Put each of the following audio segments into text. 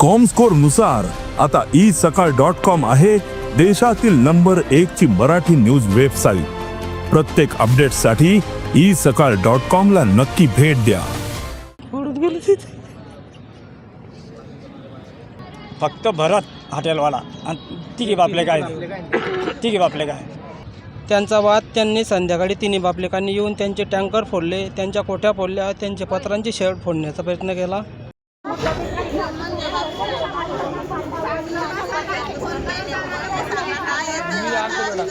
कॉमस्कोरनुसार आता E Sakal dot com आहे देशातील नंबर एक ची मराठी न्यूज वेबसाईट प्रत्येक अपडेटसाठी ई सकाळ डॉट कॉम ला नक्की भेट द्या. फक्त भरत हॉटेलवाला. आणि तिघी बापले काय? तिघी बापले काय? त्यांचा वाद त्यांनी संध्याकाळी तिन्ही बापलेकांनी येऊन त्यांचे टँकर फोडले त्यांच्या कोठ्या फोडल्या त्यांचे पत्रांची शेड फोडण्याचा प्रयत्न केला.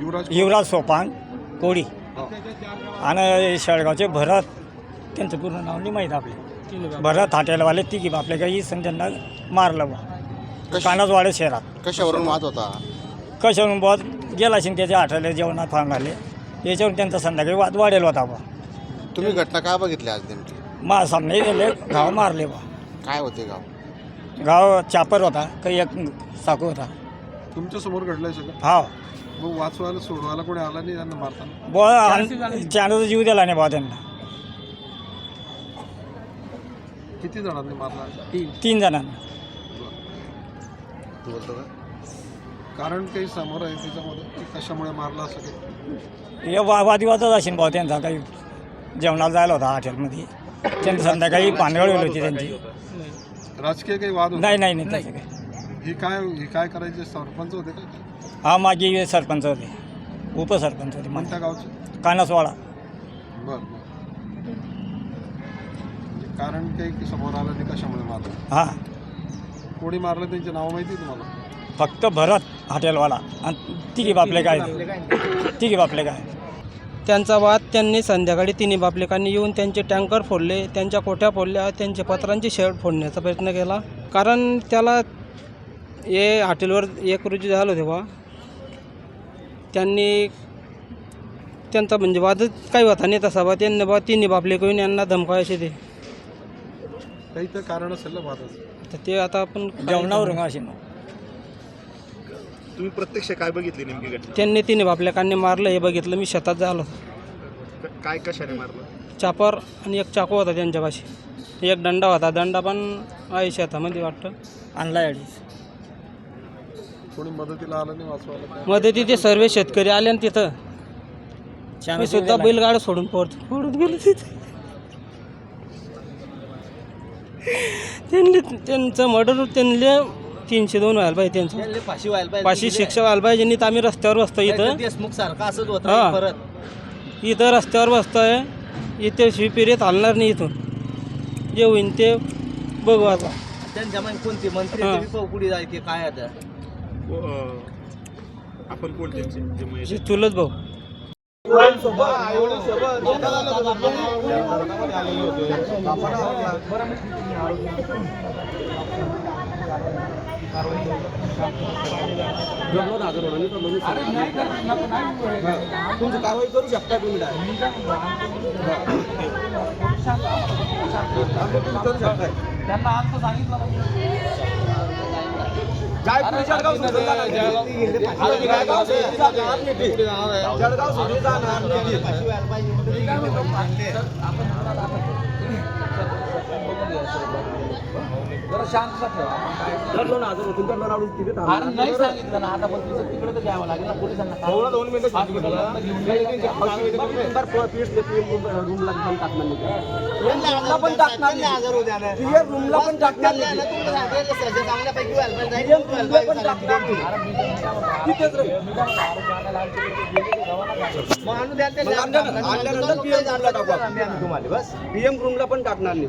युवराज युवराज सोपान कोळी. हा. आणि शेळगावचे भरत त्यांचं पूर्ण नाव नाही माहीत आपले. भरत हॉटेलवाले तिघी बापले काही सण त्यांना मारलं बा कानाजवाडे शहरात. कशावरून वाद होता? कशावरून बुवा गेला असेल त्याच्या हॉटेल जेवणात फांग आले याच्यावरून त्यांचा संध्याकाळी वाद वाढेल होता बा तुम्ही घटना काय बघितली आज नेमकी? मा सामने गेले गाव मारले बा काय होते गाव? गाव चापर होता काही एक साकू होता. तुमच्यासमोर घडलंय सगळं? हा. मग वाचवायला सोडवायला कोणी आला नाही त्यांना मारताना? बुवा चांदचा जीव दिला नाही बा त्यांना. किती जणांनी मारला? तीन. जणांना. तू बोलतो का कारण काही समोर आहे त्याच्यामध्ये की कशामुळे मारला असं काही? हे वा वादिवादच असेल भाऊ त्यांचा. काही जेवणाला जायला होता हॉटेलमध्ये. त्यांनी संध्याकाळी पानगळ होती त्यांची. राजकीय काही वाद होता? नाही नाही नाही तसं काही. ही काय ही काय करायचे? सरपंच होते का? हा मागे सरपंच होते. उपसरपंच होते मग. कोणत्या गावचे? कानसवाडा. बर बर. म्हणजे कारण काही समोर आलं नाही कशामुळे मारलं? हा. कोणी मारलं त्यांचे नाव माहिती आहे तुम्हाला? फक्त भरत हॉटेलवाला. आणि तिघी बापले काय? तिघी बापले काय? त्यांचा वाद त्यांनी संध्याकाळी तिन्ही बापलेकांनी येऊन त्यांचे टँकर फोडले त्यांच्या कोठ्या फोडल्या त्यांचे पत्रांची शेड फोडण्याचा प्रयत्न केला. कारण त्याला हे हॉटेलवर एक रोजी झालं तेव्हा त्यांनी त्यांचा म्हणजे वादच काही होता नाही तसा बा त्यांनी बा तिन्ही बापले करून यांना धमकायचे ते. काही तर कारण असेल ना वादाचं तर ते आता आपण जेवणावरून असेल तुम्ही प्रत्यक्ष काय बघितली नेमकी घटना? त्यांनी तिन्ही बापलेकांनी मारलं हे बघितलं मी शेतात झालो. काय कशाने मारलं? चापर आणि एक चाकू होता त्यांच्यापाशी. एक दंडा होता. दंडा पण आहे शेतामध्ये वाटतं. आणला अडीच कोणी मदतीला आलं नाही वाचवायला काय? तिथे सर्व शेतकरी आले ना तिथं. मी सुद्धा बैलगाडा सोडून पडत पडत गेलो तिथे. त्यांनी त्यांचं मर्डर त्यांनी तीनशे दोन व्हायला पाहिजे त्यांचं. फाशी व्हायला पाहिजे. पाचशे शिक्षा व्हायला पाहिजे नाही तर आम्ही रस्त्यावर बसतो इथं. देशमुख सारखा असंच हा. होतं परत. इथं रस्त्यावर बसतोय. इथे शिपिरीत हलणार नाही इथून. जे होईन ते बघू आता. त्यांच्या मागे कोणते मंत्री हा. ते बी पाहू पुढे जायचे काय आता. आपण कोण त्यांचे? जे चुलत भाऊ. तुमची कारवाई करू शकता तुम्ही त्यांना आता सांगितलं. जळगाव सोडून जाणार जरा शांतता ठेवा. अरे नाही सांगितलं ना आता पण तिचं तिकडे तर द्यावं लागेल ना पोलिसांना दोन रूमला पण टाकणार नाही. रूमला पण टाकणार नाही. रूमला पण टाकणार नाही. तिथेच राहील. मग आणल्यानंतर PM रूमला टाकू आपण. PM रूमला पण टाकणार नाही.